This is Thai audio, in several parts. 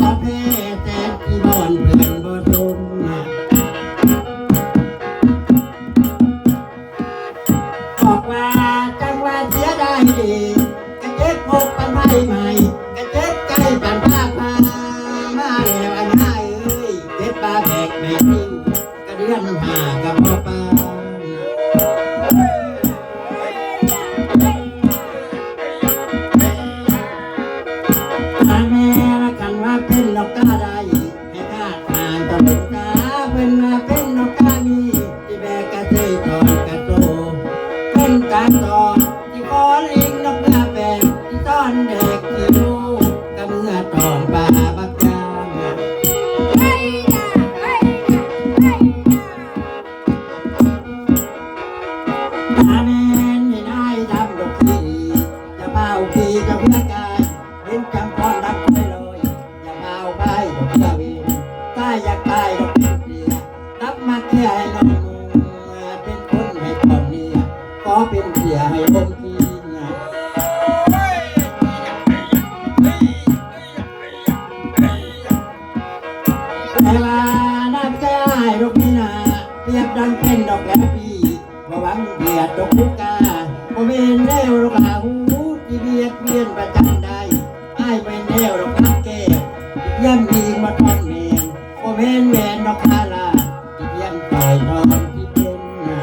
ขอเพแต่ที่นอนเพื่อนบ่ทนบอกว่าจังว่าเสียดายดีกระเจ็บพกปันไม้ใหม่กระเจ็บใจปันภาคพามาแล้วอันห้าเอ้ยเจ็บปลาแบกไม่ทิ้งกระเดือนหา ว่าายอยากตายดอกเป็นเสียรับมาแค่ให้น้องเป็นคนให้คนเมียขอเป็นเสียให้คนกินแต่ว่าน้ำใจดอกนี้นาเปรียบดังเป็นดอกแหลมปีบ่หวังเบียดดอกพุกาบ่เวนแนวดอกหาหูที่เบียดเบียนประจันใด เวนแหวนอกคาลาที่เบียนต่อยนอนที่เป็นนา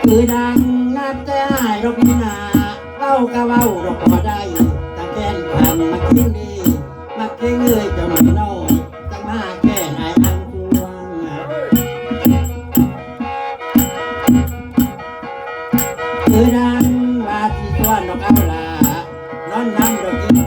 คือดังนับแต่หายดอกนี้นาเว้าก็เว้าดอกบ่ได้ตะแกนพันมาคิ้งดีมาเก่งเอ้ยจะมันน้อยจะมาแค่ไหนอันจวงคือดังว่าที่ชวนอกเอาลา Nanda, Nanda, Nanda.